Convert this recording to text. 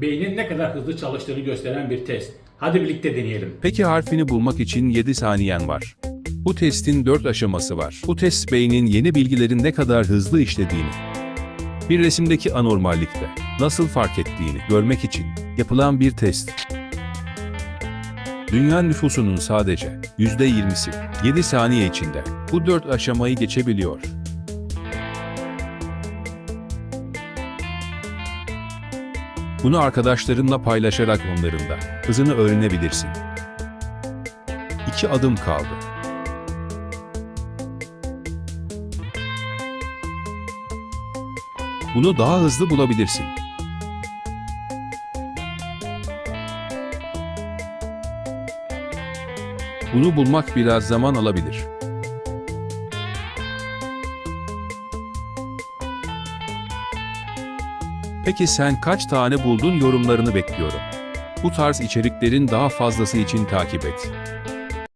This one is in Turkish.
beynin ne kadar hızlı çalıştığını gösteren bir test. Hadi birlikte deneyelim. Peki harfini bulmak için 7 saniyen var. Bu testin 4 aşaması var. Bu test beynin yeni bilgilerin ne kadar hızlı işlediğini, bir resimdeki anormallikte nasıl fark ettiğini görmek için yapılan bir test. Dünya nüfusunun sadece %20'si 7 saniye içinde bu 4 aşamayı geçebiliyor. Bunu arkadaşlarınla paylaşarak onların da hızını öğrenebilirsin. İki adım kaldı. Bunu daha hızlı bulabilirsin. Bunu bulmak biraz zaman alabilir. Peki sen kaç tane buldun yorumlarını bekliyorum. Bu tarz içeriklerin daha fazlası için takip et.